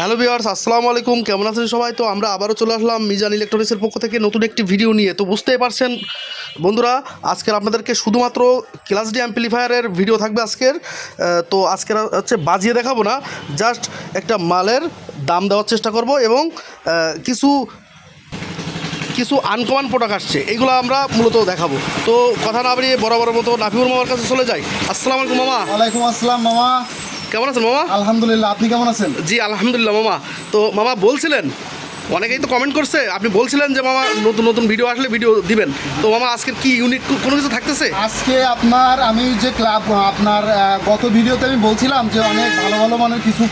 Hello viewers আসসালামু আলাইকুম। কেমন আছেন সবাই? তো আমরা আবারও চলে আসলাম মিজান ইলেকট্রনিক্সের পক্ষ থেকে নতুন একটি ভিডিও নিয়ে। তো বুঝতেই পারছেন, বন্ধুরা, আজকের আপনাদেরকে শুধুমাত্র ক্লাস ডি অ্যাম্পলিফায়ারের ভিডিও থাকবে আজকের। তো আজকের হচ্ছে বাজিয়ে দেখাবো না জাস্ট একটা মালের দাম দেওয়ার চেষ্টা করব এবং কিছু কিছু আনকমন প্রোডাক্ট আসছে, এগুলো আমরা মূলত দেখাবো। তো কথা না বাড়িয়ে বরাবরের মতো নাফিউর মামার কাছে চলে যাই। আসসালামু আলাইকুম মামা। ওয়ালাইকুম আসসালাম মামা। কেমন আছেন মামা? আলহামদুলিল্লাহ আপনি কেমন আছেন? জি আলহামদুলিল্লাহ মামা। তো মামা বলছিলেন অনেকেই তো কমেন্ট করছে আপনি বলছিলেন যে মামা নতুন নতুন ভিডিও আসলে ভিডিও দিবেন। তো মামা আজকের কি ইউনিক কোনো কিছু থাকতেছে? আজকে আপনার আমি যে ক্লাব আপনার গত ভিডিওতে আমি বলছিলাম যে অনেক ভালো ভালো মানের কিছু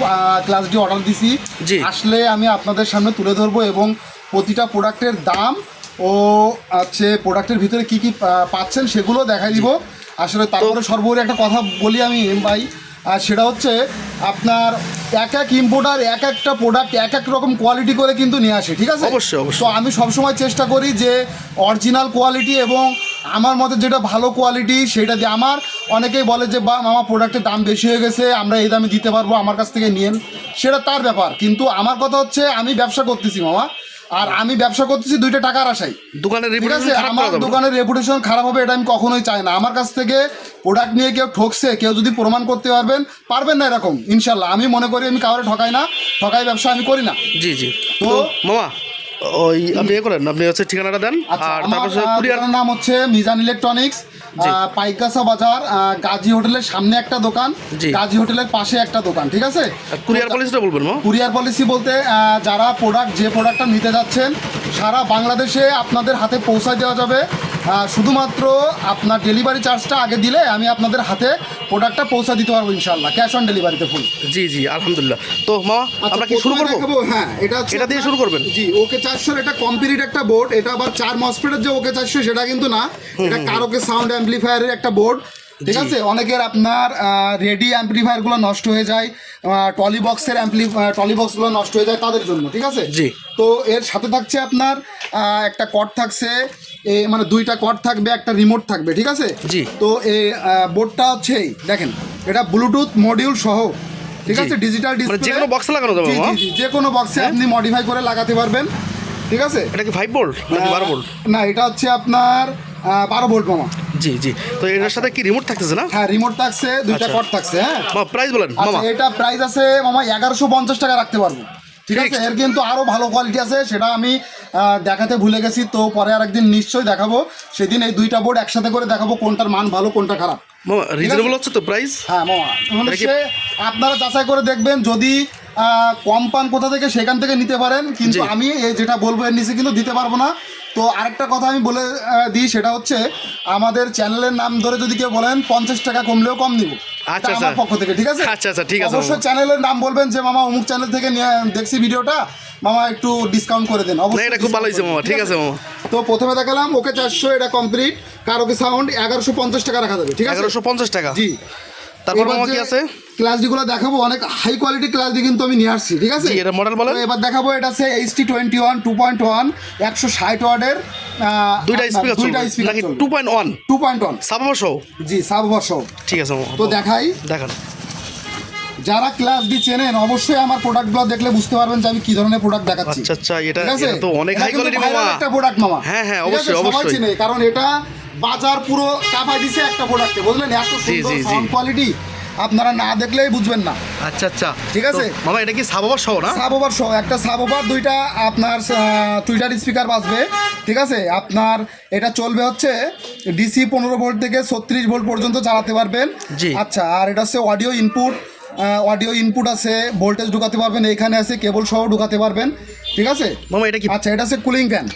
ক্লাস ডি অর্ডার দিছি। জি। আসলে আমি আপনাদের সামনে তুলে ধরবো এবং প্রতিটা প্রোডাক্টের দাম ও হচ্ছে প্রোডাক্টের ভিতরে কি কি পাচ্ছেন সেগুলো দেখাই দিব। আসলে তারপরে সর্বোপরি একটা কথা বলি আমি এম ভাই। আর সেটা হচ্ছে আপনার এক এক ইম্পোর্টার এক একটা প্রোডাক্ট এক এক রকম কোয়ালিটি করে কিন্তু নিয়ে আসে ঠিক আছে? অবশ্যই, অবশ্যই। তো আমি সবসময় চেষ্টা করি যে অরিজিনাল কোয়ালিটি এবং আমার মতে যেটা ভালো কোয়ালিটি সেটা দিয়ে আমার অনেকেই বলে যে বা মামা প্রোডাক্টের দাম বেশি হয়ে গেছে আমরা এই দামে দিতে পারব আমার কাছ থেকে নিয়েন। সেটা তার ব্যাপার। কিন্তু আমার কথা হচ্ছে আমি ব্যবসা করতেছি মামা। আর আমি ব্যবসা করতেছি দুইটা টাকার আশায়। দোকানের ঠিক আছে? আমার। দোকানের রেপুটেশন খারাপ হবে এটা আমি কখনোই চাই না। আমার কাছ থেকে প্রোডাক্ট নিয়ে কেউ ঠকছে কেউ যদি প্রমাণ করতে পারবেন পারবেন না এরকম ইনশাল্লাহ আমি মনে করি আমি কাউরে ঠকাই না ঠকাই ব্যবসা আমি করি না। জি জি। তো মামা ওই আপনি এ করেন আপনি হচ্ছে ঠিকানাটা দেন আচ্ছা আর তারপর কুরিয়ার নাম হচ্ছে মিজান ইলেকট্রনিক্স। পাইকাসা বাজার আহ, গাজী হোটেলের সামনে একটা দোকান গাজী হোটেলের পাশে একটা দোকান ঠিক আছে? কুরিয়ার পলিসিটা বলবেন কুরিয়ার পলিসি বলতে যারা প্রোডাক্ট যে প্রোডাক্টটা নিতে যাচ্ছেন সারা বাংলাদেশে আপনাদের হাতে পৌঁছায় দেওয়া যাবে। শুধুমাত্র আপনার ডেলিভারি চার্জটা আগে দিলে আমি আপনাদের হাতে প্রোডাক্টটা পৌঁছা দিতে পারব ইনশাল্লাহ ক্যাশ অন ডেলিভারিতে ফুল জি জি আলহামদুলিল্লাহ। তো মামা আমরা কি শুরু করব? হ্যাঁ এটা এটা দিয়ে শুরু করবেন? জি ওকে চারশোর এটা কমপ্লিট একটা বোর্ড এটা আবার চার মসফেটের যে ওকে চারশো সেটা কিন্তু না। এটা কারোকে সাউন্ড অ্যাম্পলিফায়ারের একটা বোর্ড ঠিক আছে? অনেকের আপনার রেডি অ্যাম্পলিফায়ারগুলো নষ্ট হয়ে যায় টলি বক্সের অ্যাম্পলি টলি বক্সগুলো নষ্ট হয়ে যায় তাদের জন্য ঠিক আছে? জি। তো এর সাথে থাকছে আপনার একটা কট থাকছে এ মানে দুইটা কট থাকবে একটা রিমোট থাকবে ঠিক আছে? জি। তো এই বোর্ডটা হচ্ছে এই, দেখেন এটা ব্লুটুথ মডিউল সহ ঠিক আছে? ডিজিটাল ডিসপ্লে যে কোনো বক্সে লাগানো যাবে যে কোনো বক্সে আপনি মডিফাই করে লাগাতে পারবেন ঠিক আছে? এটা কি ফাইভ নাকি বারো ভোল্ট না এটা হচ্ছে আপনার বারো ভোল্ট মামা। জি জি। তো এটার সাথে কি রিমোট থাকতেছে না? হ্যাঁ রিমোট থাকছে দুইটা আচ্ছা। কট থাকছে হ্যাঁ। প্রাইস বলেন আচ্ছা মামা। এটা প্রাইস আছে মামা এগারোশো পঞ্চাশ টাকা রাখতে পারব। ঠিক আছে এর কিন্তু আরও ভালো কোয়ালিটি আছে সেটা আমি দেখাতে ভুলে গেছি তো পরে আর একদিন নিশ্চয়ই দেখাবো। সেদিন এই দুইটা বোর্ড একসাথে করে দেখাবো কোনটার মান ভালো কোনটা খারাপ। রিজনেবল হচ্ছে তো প্রাইস হ্যাঁ মামা। মানে সে আপনারা যাচাই করে দেখবেন যদি কম পান কোথা থেকে সেখান থেকে নিতে পারেন। কিন্তু আমি এই যেটা বলব এর নিচে কিন্তু দিতে পারব না। তো আরেকটা কথা আমি বলে দিই সেটা হচ্ছে আমাদের চ্যানেলের নাম ধরে যদি কেউ বলেন পঞ্চাশ টাকা কমলেও কম নিব। আচ্ছা, আমার আচ্ছা। পক্ষ থেকে ঠিক আছে? আচ্ছা, আচ্ছা, ঠিক আছে, অবশ্যই চ্যানেলের নাম বলবেন যে মামা অমুক চ্যানেল থেকে নিয়ে দেখছি ভিডিওটা মামা একটু ডিসকাউন্ট করে দেন। অবশ্যই এটা খুব ভালো হয়েছে মামা। ঠিক আছে মামা। তো প্রথমে দেখালাম ওকে চারশো এটা কমপ্লিট কারোকে সাউন্ড এগারোশো পঞ্চাশ টাকা রাখা যাবে ঠিক আছে? এগারোশো পঞ্চাশ টাকা? জি। তারপর মামা কি যে আছে? ক্লাসডিগুলো দেখাবো অনেক হাই কোয়ালিটি ক্লাসডি কিন্তু আমি নিয়ে আসছি ঠিক আছে? এটা মডেল বলেন। এবার দেখাবো এটা আছে H twenty one two point one একশো ষাট ওয়ার্ডের দুইটা স্পিকার দুইটা speaker two point one two point one সাবাবার জি সাবভার্স ঠিক আছে তো দেখাই। দেখান। যারা ক্লাস ডি চেনেন অবশ্যই আমার প্রোডাক্টগুলো দেখলে বুঝতে পারবেন যে আমি কি ধরনের প্রোডাক্ট দেখাচ্ছি। আচ্ছা, আচ্ছা, এটা- তো অনেক viral মামা। একটা প্রোডাক্ট মামা। হ্যাঁ, হ্যাঁ, অবশ্যই, অবশ্যই। কারণ এটা বাজার পুরো কাপাই দিছে একটা প্রোডাক্টে বুঝলেন? এত সুন্দর। সাউন্ড কোয়ালিটি আপনারা না দেখলেই বুঝবেন না। আচ্ছা আচ্ছা। ঠিক আছে? মামা এটা কি সাবাবার সহ না? সাব ওভার সহ একটা সাব দুইটা আপনার টুইটার স্পিকার বাজবে। ঠিক আছে? আপনার এটা চলবে হচ্ছে ডিসি পনেরো ভোল্ট থেকে ছত্রিশ ভোল্ট পর্যন্ত চালাতে পারবেন। জি। আচ্ছা আর এটা হচ্ছে অডিও ইনপুট অডিও ইনপুট আছে ভোল্টেজ ঢুকাতে পারবেন এইখানে আছে কেবল সহ ঢুকাতে পারবেন। ঠিক আছে? মামা এটা কি আচ্ছা এটা হচ্ছে কুলিং ফ্যান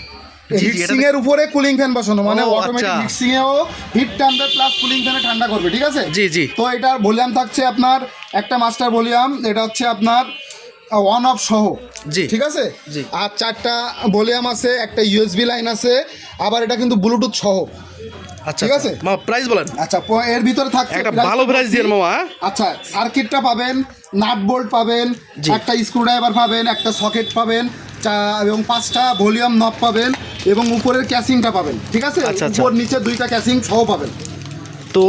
হিটসিং এর উপরে কুলিং ফ্যান বসানো মানে অটোমেটিক আচ্ছা। হিটসিং এও হিট টানবে প্লাস কুলিং ফ্যানে ঠান্ডা করবে ঠিক আছে জি, জি। তো এটার ভলিউম থাকছে আপনার একটা মাস্টার ভলিউম এটা হচ্ছে আপনার ওয়ান অফ সহ জি। ঠিক আছে জি। আর চারটা ভলিউম আছে একটা ইউএসবি লাইন আছে আবার এটা কিন্তু ব্লুটুথ সহ আচ্ছা ঠিক আচ্ছা। আছে? প্রাইস বলেন আচ্ছা এর ভিতরে থাকছে একটা ভালো প্রাইস দিয়ে মামা হ্যাঁ? আচ্ছা সার্কিটটা পাবেন নাট বোল্ট পাবেন। একটা স্ক্রুড্রাইভার পাবেন একটা সকেট পাবেন চা- এবং পাঁচটা ভলিউম নব পাবেন এবং উপরের ক্যাসিংটা পাবেন ঠিক আছে? আচ্ছা, আচ্ছা। উপর নিচে দুইটা ক্যাসিং সহ পাবেন। তো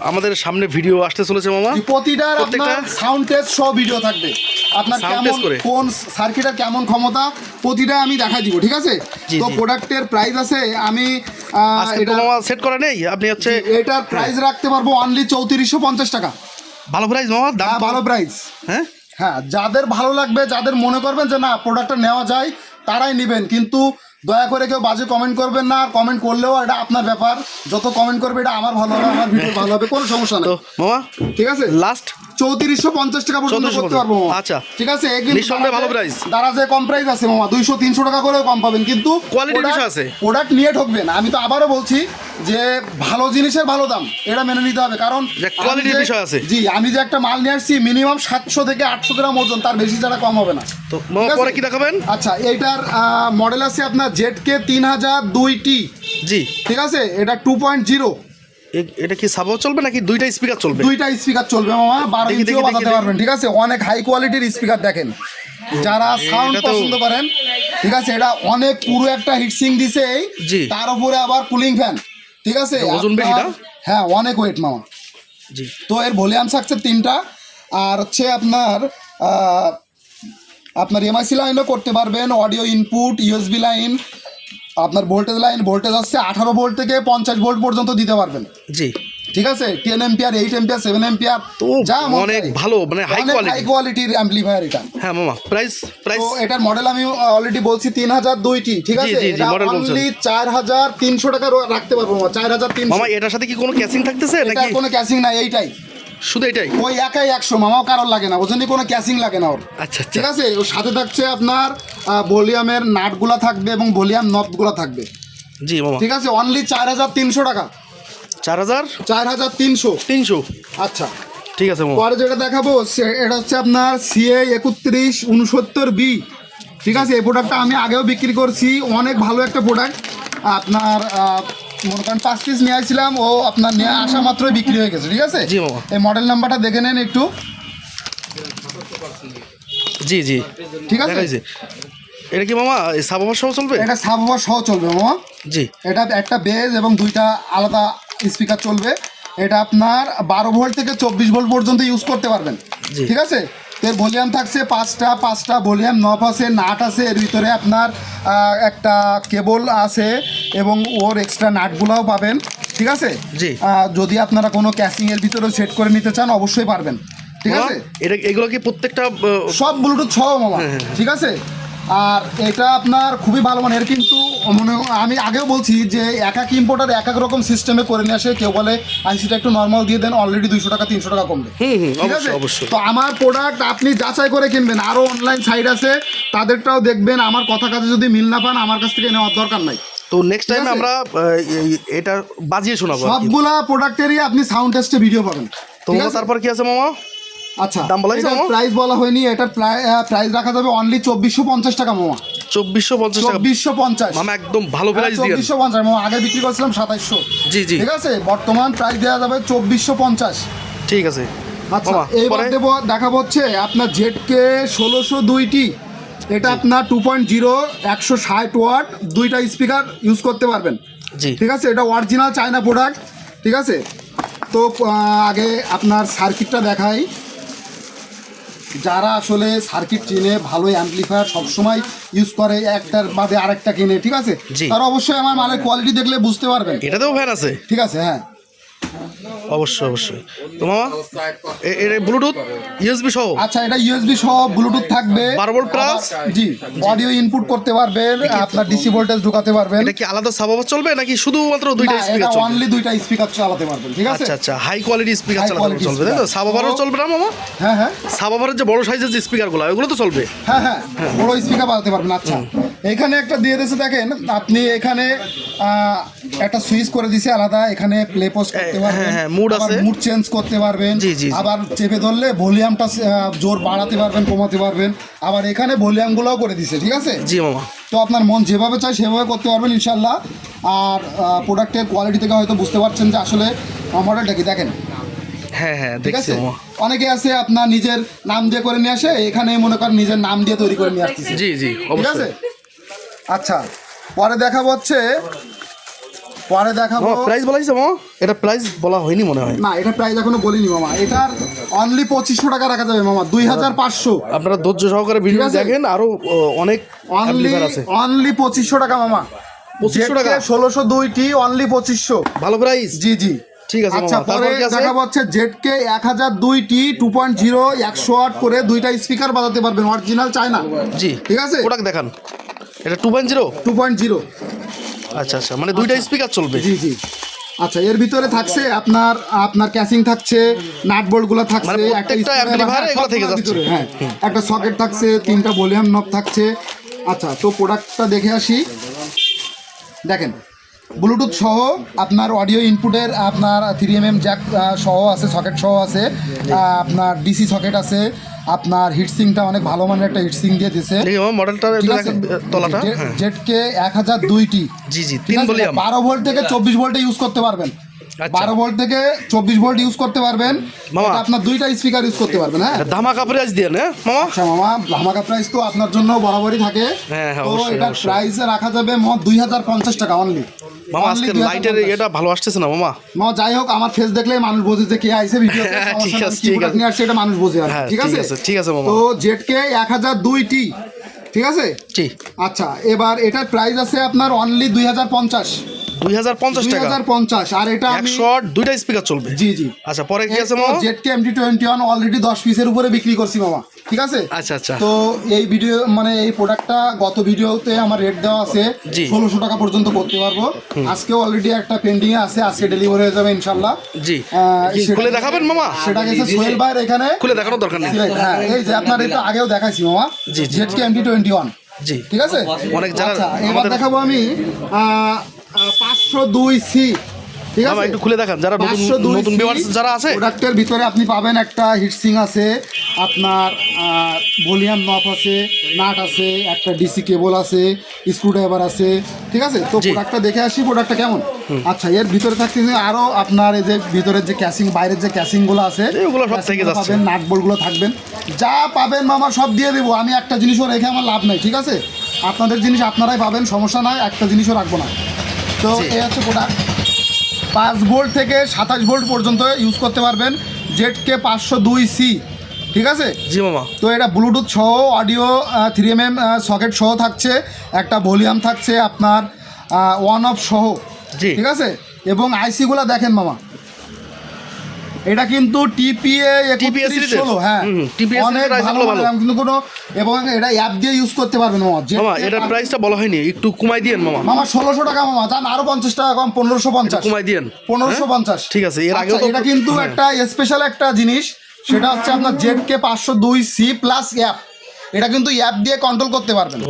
আমাদের সামনে ভিডিও আসতে চলেছে মামা? প্রতিটার আপনার সাউন্ড টেস্ট সহ ভিডিও থাকবে। আপনার কেমন কোন সার্কিটের কেমন ক্ষমতা প্রতিটা আমি দেখাই দিব ঠিক আছে? তো প্রোডাক্টের প্রাইস আছে আমি এটা সেট করা নেই আপনি হচ্ছে এটার প্রাইস রাখতে পারব অনলি চৌত্রিশশো পঞ্চাশ টাকা। ভালো প্রাইস মামা হ্যাঁ ভালো প্রাইস হ্যাঁ? হ্যাঁ যাদের ভালো লাগবে যাদের মনে করবেন যে না প্রোডাক্টটা নেওয়া যায় তারাই নেবেন। কিন্তু দয়া করে কেউ বাজে কমেন্ট করবেন না আর কমেন্ট করলেও এটা আপনার ব্যাপার। যত কমেন্ট করবে এটা আমার ভালো হবে আমার ভিডিও ভালো হবে কোনো সমস্যা নেই। মামা ঠিক আছে? লাস্ট চৌত্রিশশো পঞ্চাশ টাকা পর্যন্ত 3450 করতে পারব আচ্ছা। ঠিক আছে? নিঃসন্দেহে ভালো price। দারাজে কম প্রাইস আছে মামা। দুইশো তিনশো টাকা করেও কম পাবেন। কিন্তু বিষয় আছে। প্রোডাক্ট নিয়ে ঠকবেন। আমি তো আবারও বলছি যে ভালো জিনিসের ভালো দাম এটা মেনে নিতে হবে। কারণ যে আমি quality র যে- বিষয় আছে। জি আমি যে একটা মাল নিয়ে আসছি মিনিমাম সাতশো থেকে আটশো গ্রাম ওজন তার বেশি ছাড়া কম হবে না। তো? পরে কি দেখাবেন? আচ্ছা এইটার মডেল আছে আপনার জেড কে তিন হাজার দুই টি জি। ঠিক আছে? এটা টু পয়েন্ট জিরো এটা কি সাবও চলবে নাকি দুইটা স্পিকার চলবে? দুইটা স্পিকার চলবে মামা বারো ইঞ্চিও বাজাতে পারবেন ঠিক আছে? অনেক হাই কোয়ালিটির স্পিকার দেখেন। যারা সাউন্ড পছন্দ করেন ঠিক আছে? এটা অনেক পুরো একটা হিটসিং দিছে এই। তার উপরে আবার কুলিং ফ্যান ঠিক আছে? ওজন বেশি না? হ্যাঁ অনেক ওয়েট মামা। জি। তো এর ভলিউম থাকছে তিনটা আর হচ্ছে আপনার আপনার এমআইসি লাইনও করতে পারবেন অডিও ইনপুট ইউএসবি লাইন আপনার ভোল্টেজ লাইন ভোল্টেজ হচ্ছে আঠারো ভোল্ট থেকে পঞ্চাশ ভোল্ট পর্যন্ত দিতে পারবেন। জি। ঠিক আছে? Ten ampere eight ampere seven ampere তো অনেক ভালো, মানে high হাই কোয়ালিটির অ্যাম্পলিফায়ার এটা। হ্যাঁ মামা প্রাইস প্রাইস তো এটার মডেল আমি অলরেডি বলছি তিন হাজার দুইটি ঠিক আছে? জি, জি, এটা। অনলি চার হাজার তিনশো টাকা রাখতে পারব চার হাজার তিনশো। মামা এটার সাথে কি কোনো ক্যাসিং থাকতেছে নাকি? কোনো ক্যাসিং নাই এইটাই। শুধু এটাই? ওই একাই একশো মামাও কারোর লাগে না ওজনই কোনো ক্যাসিং লাগে না ওর। আচ্ছা আচ্ছা। ঠিক আছে? ওর সাথে থাকছে আপনার ভলিউমের নাটগুলা থাকবে এবং ভলিউম নবগুলা থাকবে। জি মামা। ঠিক আছে? অনলি চার হাজার তিনশো টাকা। চার হাজার? চার হাজার তিনশো। তিনশো? আচ্ছা। ঠিক আছে পরে যেটা দেখাবো এটা হচ্ছে আপনার সিএ একত্রিশ উনসত্তর বি ঠিক আছে? এই প্রোডাক্টটা আমি আগেও বিক্রি করছি। অনেক ভালো একটা প্রোডাক্ট আপনার মনে করেন পাঁচ পিস নিয়ে আসছিলাম ও আপনার নিয়ে আসা মাত্রই বিক্রি হয়ে গেছে ঠিক আছে? জি, মামা। এই মডেল নাম্বারটা দেখে নেন একটু। জি জি। ঠিক আছে? এটা কি মামা সাবাবার সহ চলবে? এটা সাবওয়ার সহ চলবে মামা। জি। এটা একটা বেজ এবং দুইটা আলাদা স্পিকার চলবে। এটা আপনার বারো ভোল্ট থেকে চব্বিশ ভোল্ট পর্যন্ত ইউজ করতে পারবেন। জি। ঠিক আছে? এর ভলিউম থাকছে পাঁচটা পাঁচটা ভলিউম নব আছে নাট আছে এর ভিতরে আপনার একটা কেবল আছে এবং ওর এক্সট্রা নাটগুলাও পাবেন ঠিক আছে জি। যদি আপনারা কোনো ক্যাসিংয়ের ভিতরে সেট করে নিতে চান অবশ্যই পারবেন ঠিক আছে এটা এগুলো কি প্রত্যেকটা সব ব্লুটুথ সহ মামা হ্যাঁ, ঠিক আছে আর এটা আপনার খুবই ভালো মানের কিন্তু মনে আমি আগেও বলছি যে এক এক ইম্পোর্টার এক এক রকম সিস্টেমে করে নিয়ে আসে কেউ বলে আইসিটা একটু নর্মাল দিয়ে দেন অলরেডি দুইশো টাকা তিনশো টাকা কমবে ঠিক আছে? অবশ্যই। তো আমার প্রোডাক্ট আপনি যাচাই করে কিনবেন আরও অনলাইন সাইট আছে তাদেরটাও দেখবেন আমার কথা কাছে যদি মিল না পান আমার কাছ থেকে নেওয়ার দরকার নাই তো নেক্সট টাইম আমরা এটা বাজিয়ে শোনাবো। সবগুলা প্রোডাক্টেরই আপনি সাউন্ড টেস্টে ভিডিও পাবেন। তো? তারপর কি আছে মামা? আচ্ছা দাম বলা হয়েছে, প্রাইস বলা হয়নি এটার প্রাইস রাখা যাবে অনলি চব্বিশশো পঞ্চাশ টাকা মামা। চব্বিশশো পঞ্চাশ চব্বিশশো পঞ্চাশ। মামা একদম ভালো প্রাইস দিয়ে চব্বিশশো পঞ্চাশ। মামা আগে বিক্রি করছিলাম সাতাইশশো। জি জি। ঠিক আছে? বর্তমান প্রাইস দেওয়া যাবে চব্বিশশো পঞ্চাশ। ঠিক আছে। আচ্ছা এইবার দেবো দেখাবো হচ্ছে আপনার জেডকে ষোলোশো দুইটি। এটা আপনার টু পয়েন্ট জিরো একশো ষাট ওয়াট দুইটা স্পিকার ইউজ করতে পারবেন। জি। ঠিক আছে? এটা অরিজিনাল চায়না প্রোডাক্ট ঠিক আছে? তো আগে আপনার সার্কিটটা দেখাই। যারা আসলে সার্কিট চিনে ভালো অ্যাম্পলিফায়ার সবসময় ইউজ করে একটার বাদে আরেকটা কিনে ঠিক আছে। তারা অবশ্যই আমার মালের কোয়ালিটি দেখলে বুঝতে পারবেন। এটাতেও ফ্যান আছে। ঠিক আছে হ্যাঁ। অবশ্যই অবশ্যই। তো মামা এ- এর ব্লুটুথ ইউএসবি সহ? আচ্ছা এটা ইউএসবি সহ ব্লুটুথ থাকবে। 12 ভোল্ট? আবার- জি অডিও ইনপুট করতে পারবেন আপনার ডিসি ভোল্টেজ ঢুকাতে পারবেন। এটা কি আলাদা সাবাবার চলবে নাকি শুধুমাত্র দুইটা স্পিকার চলবে? অনলি দুইটা স্পিকার চালাতে পারবেন ঠিক আছে? আচ্ছা আচ্ছা হাই কোয়ালিটি স্পিকার চালাতে চলবে তাই তো? speaker। চলবে না মামা? হ্যাঁ হ্যাঁ। সাবাবারের যে বড় সাইজের যে স্পিকারগুলো ওগুলো তো চলবে? হ্যাঁ হ্যাঁ বড় স্পিকার বাজাতে পারবেন আচ্ছা। এখানে একটা দিয়ে দিয়েছে দেখেন আপনি এখানে একটা সুইচ করে দিছে আলাদা এখানে প্লে পোস্ট করতে পারবেন হ্যাঁ, আছে। মুড চেঞ্জ করতে পারবেন জি, জি, জি। আবার চেপে ধরলে ভলিউমটা জোর বাড়াতে পারবেন কমাতে পারবেন। আবার এখানে ভলিউমগুলোও করে দিছে ঠিক আছে? জি মামা। তো আপনার মন যেভাবে চায় সেভাবে করতে পারবেন ইনশাল্লাহ আর প্রোডাক্টের কোয়ালিটি থেকে হয়তো বুঝতে পারছেন যে আসলে মডেলটা কি দেখেন। হ্যাঁ হ্যাঁ ঠিক আছে? অনেকে আছে আপনার নিজের নাম দিয়ে করে নিয়ে আসে এখানে মনে করেন নিজের নাম দিয়ে তৈরি করে নিয়ে আসতেছে। জি জি ঠিক আছে? আচ্ছা পরে দেখা হচ্ছে পরে দেখাবো। প্রাইস বলা হয়েছে মামা এটা প্রাইস বলা হয়নি মনে হয়। না এটা প্রাইস এখনও বলিনি মামা। এটার অনলি পঁচিশশো টাকা রাখা যাবে মামা দুই হাজার পাঁচশো। আপনারা ধৈর্য সহকারে ভিডিও দেখেন আরও অনেক অনলি অনলি পঁচিশশো টাকা মামা। 2500 টাকা? ষোলোশো দুইটি অনলি পঁচিশশো। ভালো প্রাইস জি জি। ঠিক আছে আচ্ছা পরে? দেখা হচ্ছে জেডকে এক হাজার দুইটি টু পয়েন্ট জিরো একশো আট করে দুইটা স্পিকার বাজাতে পারবেন অরিজিনাল চায়না জি ঠিক আছে? প্রোডাক্ট দেখান। এটা two point zero two point zero আচ্ছা আচ্ছা মানে দুইটা স্পিকার চলবে। জি জি। আচ্ছা এর ভিতরে থাকছে আপনার আপনার ক্যাসিং থাকছে নাট বোল্টগুলো থাকছে মানে থেকে যাচ্ছে। হ্যাঁ। একটা সকেট থাকছে তিনটা ভলিউম নব থাকছে। আচ্ছা তো প্রোডাক্টটা দেখে আসি। দেখেন ব্লুটুথ সহ আপনার অডিও ইনপুটের আপনার থ্রি এম এম জ্যাক সহ আছে সকেট সহ আছে। আপনার ডিসি সকেট আছে। আপনার হিটসিংটা অনেক ভালো মানের একটা হিটসিং দিয়ে দিছে মডেলটা তলাটা। হ্যাঁ। জেটকে এক হাজার দুইটি জি জি তিন বারো ভোল্ট থেকে চব্বিশ ভোল্টে ইউজ করতে পারবেন। বারো ভোল্ট থেকে চব্বিশ ভোল্ট ইউজ করতে পারবেন। মামা। আপনার দুইটা স্পিকার ইউজ করতে পারবেন হ্যাঁ? ধামাকা প্রাইস দিয়ে না মামা? আচ্ছা মামা ধামাকা প্রাইস তো আপনার জন্য বরাবরই থাকে। হ্যাঁ, হ্যাঁ, তো এটা। প্রাইস রাখা যাবে দুই হাজার পঞ্চাশ টাকা অনলি মামা আজকে লাইটের এটা ভালো আসতেছে না মামা? মামা যাই হোক আমার ফেস দেখলে মানুষ বোঝে যে কে আইছে ভিডিও হ্যাঁ, ঠিক আছে, ঠিক আছে। নিয়ে আসছে এটা মানুষ বোঝে আর হ্যাঁ, ঠিক আছে? ঠিক আছে মামা। তো জেটকে এক হাজার দুইটি ঠিক আছে? আচ্ছা এবার এটার প্রাইস আছে আপনার অনলি দুই হাজার পঞ্চাশ। দুই হাজার পঞ্চাশ টাকা। পঞ্চাশ আর এটা আমি একশো দুইটা স্পিকার চলবে। জি জি। আচ্ছা পরে কি আছে মামা? JTK MT twenty one already দশ পিসের উপরে বিক্রি করছি মামা ঠিক আছে? আচ্ছা আচ্ছা। তো এই ভিডিও মানে এই প্রোডাক্টটা গত ভিডিওতে আমার রেট দেওয়া আছে। ষোলোশো টাকা পর্যন্ত করতে পারব। আজকে অলরেডি একটা পেন্ডিং এ আছে আজকে ডেলিভারি হয়ে যাবে ইনশাল্লাহ জি। কি খুলে দেখাবেন মামা? সেটা গেছে সোহেল ভাইয়ের এখানে। খুলে দেখানোর দরকার নেই। হ্যাঁ এই যে আপনার এটা আগেও দেখাইছি মামা। জি, জি। জেটকে এমটি টোয়েন্টি ওয়ান জি। ঠিক আছে? অনেক যারা আচ্ছা এবার দেখাবো আমি পাঁচশো দুই সি ঠিক আছে? একটু খুলে দেখান যারা পাঁচশো দুই নতুন ভিউয়ার্স যারা আছে। প্রোডাক্টের ভিতরে আপনি পাবেন একটা হিটসিং আছে আপনার ভলিউম নফ আছে নাট আছে একটা ডিসি কেবল আছে স্ক্রুড্রাইভার আছে ঠিক আছে? তো প্রোডাক্টটা দেখে আসি প্রোডাক্টটা কেমন? আচ্ছা এর ভিতরে আরও আপনার এই যে ভিতরের যে ক্যাসিং বাইরের যে ক্যাসিংগুলো আছে এগুলো সব থেকে গুলো পাবেন নাট বোল্টগুলো থাকবেন। যা পাবেন মামা সব দিয়ে দেবো। আমি একটা জিনিসও রেখে আমার লাভ নাই ঠিক আছে? আপনাদের জিনিস আপনারাই পাবেন সমস্যা নাই একটা জিনিসও রাখব না। তো। এই হচ্ছে প্রোডাক্ট পাঁচ ভোল্ট থেকে সাতাশ ভোল্ট পর্যন্ত ইউজ করতে পারবেন জেড কে পাঁচশো দুই সি ঠিক আছে? জি মামা। তো এটা ব্লুটুথ সহ audio three M M socket সহ থাকছে একটা ভলিউম থাকছে আপনার ওয়ান অফ সহ জি। ঠিক আছে? এবং আইসিগুলো দেখেন মামা। এটা কিন্তু টিপিএ ষোলো হ্যাঁ। হুম, অনেক ভালো ভালো। কিন্তু কোনো এবং এটা অ্যাপ দিয়ে ইউজ করতে পারবেন মামা মামা এটার প্রাইসটা বলা হয়নি একটু কমাই দিয়েন মামা। মামা ষোলোশো টাকা মামা। জান আরও পঞ্চাশ টাকা কম পনেরোশো পঞ্চাশ। কমাই দিয়েন। পনেরোশো পঞ্চাশ। ঠিক আছে, এর আগেও আচ্ছা, এটা কিন্তু হ্যাঁ। একটা স্পেশাল একটা জিনিস সেটা হচ্ছে আপনার জেড কে পাঁচশো দুই সি প্লাস অ্যাপ এটা কিন্তু অ্যাপ দিয়ে কন্ট্রোল করতে পারবেন।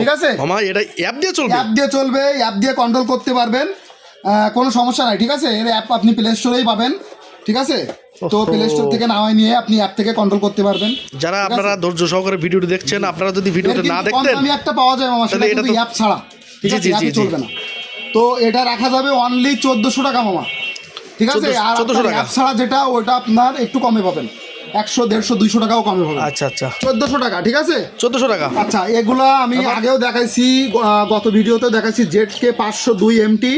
ঠিক আছে? মামা এটা অ্যাপ দিয়ে চলবে? অ্যাপ দিয়ে চলবে অ্যাপ দিয়ে কন্ট্রোল করতে পারবেন। কোনো সমস্যা নাই ঠিক আছে? এর অ্যাপ আপনি প্লে স্টোরেই পাবেন। ঠিক আছে? তো প্লে স্টোর থেকে নামাই নিয়ে আপনি অ্যাপ থেকে কন্ট্রোল করতে পারবেন। যারা আপনারা ধৈর্য সহকারে ভিডিওটি দেখছেন আপনারা যদি না দেখতেন দামি একটা পাওয়া যায় মামা সেটা কিন্তু অ্যাপ ছাড়া। ঠিক আছে? অ্যাপে চলবে না। তো এটা রাখা যাবে অনলি চোদ্দোশো টাকা মামা। ঠিক আছে? 1400 আর 1400 টাকা। অ্যাপ ছাড়া যেটা ওটা আপনার একটু কমে পাবেন। একশো দেড়শো দুইশো টাকাও কমে পাবেন। আচ্ছা আচ্ছা। চোদ্দোশো টাকা ঠিক আছে? চোদ্দশো টাকা। আচ্ছা এগুলা আমি আগেও দেখাইছি গত ভিডিওতে দেখাইছি জেড কে পাঁচশো দুই এমটি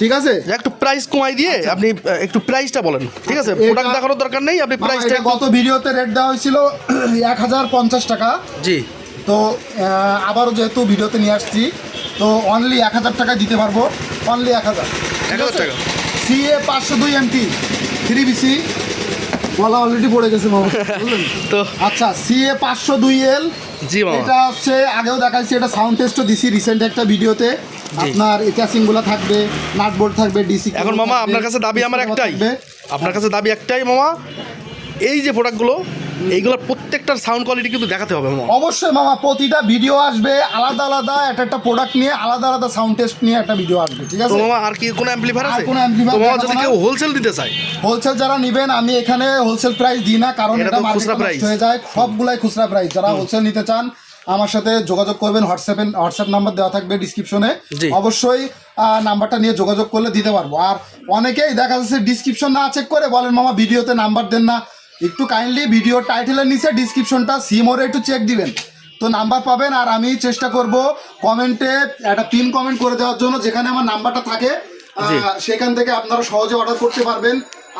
ঠিক আছে? একটু প্রাইস কমাই দিয়ে আপনি একটু প্রাইসটা বলেন ঠিক আছে? আচ্ছা, প্রোডাক্ট দেখানোর দরকার নেই আপনি প্রাইসটা গত ভিডিওতে রেট দেওয়া হয়েছিল এক হাজার পঞ্চাশ টাকা। জি। তো আবারও যেহেতু ভিডিওতে নিয়ে আসছি তো অনলি এক হাজার টাকা দিতে পারব। অনলি এক হাজার। 1000 টাকা। সিএ পাঁচশো দুই এমটি থ্রি বিসি বলা অলরেডি পড়ে গেছে মামা। তো আচ্ছা সিএ পাঁচশো দুই এল জি এটা হচ্ছে আগেও দেখাচ্ছি এটা সাউন্ড টেস্টও দিছি রিসেন্ট একটা ভিডিওতে। আপনার ক্যাসিংগুলো থাকবে নাটবোর্ড থাকবে ডিসি এখন মামা আপনার কাছে দাবি আমার একটাই। আপনার কাছে দাবি একটাই মামা এই যে প্রোডাক্টগুলো এইগুলোর প্রত্যেকটার সাউন্ড কোয়ালিটি কিন্তু দেখাতে হবে মামা। অবশ্যই মামা প্রতিটা ভিডিও আসবে আলাদা আলাদা একটা একটা প্রোডাক্ট নিয়ে আলাদা আলাদা সাউন্ড টেস্ট নিয়ে একটা ভিডিও আসবে ঠিক আছে? মামা আর কি কোনো অ্যাম্পলিফায়ার আছে? কোনো তো মামা যদি কেউ হোলসেল দিতে চায়? হোলসেল যারা নিবেন আমি এখানে হোলসেল প্রাইস দিই না কারণ এটা price। হয়ে যায়। সবগুলাই খুচরা প্রাইস যারা হোলসেল নিতে চান আমার সাথে যোগাযোগ করবেন হোয়াটসঅ্যাপে হোয়াটসঅ্যাপ নাম্বার দেওয়া থাকবে ডিসক্রিপশনে। অবশ্যই নাম্বারটা নিয়ে যোগাযোগ করলে দিতে পারব। আর অনেকেই দেখা যাচ্ছে ডিসক্রিপশন না চেক করে বলেন মামা ভিডিওতে নাম্বার দেন না। একটু কাইন্ডলি ভিডিও টাইটেলের নিচে ডিসক্রিপশনটা সিমোরে একটু চেক দিবেন। তো নাম্বার পাবেন আর আমি চেষ্টা করব কমেন্টে একটা পিন কমেন্ট করে দেওয়ার জন্য যেখানে আমার নাম্বারটা থাকে। সেখান থেকে আপনারা সহজে অর্ডার করতে পারবেন।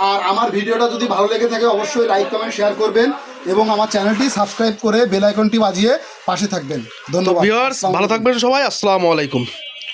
আর আমার ভিডিওটা যদি ভালো লেগে থাকে অবশ্যই লাইক কমেন্ট শেয়ার করবেন। এবং আমার চ্যানেলটি সাবস্ক্রাইব করে বেল আইকনটি বাজিয়ে পাশে থাকবেন। ধন্যবাদ। ভিউয়ার্স ভালো থাকবেন সবাই। আসসালামু আলাইকুম।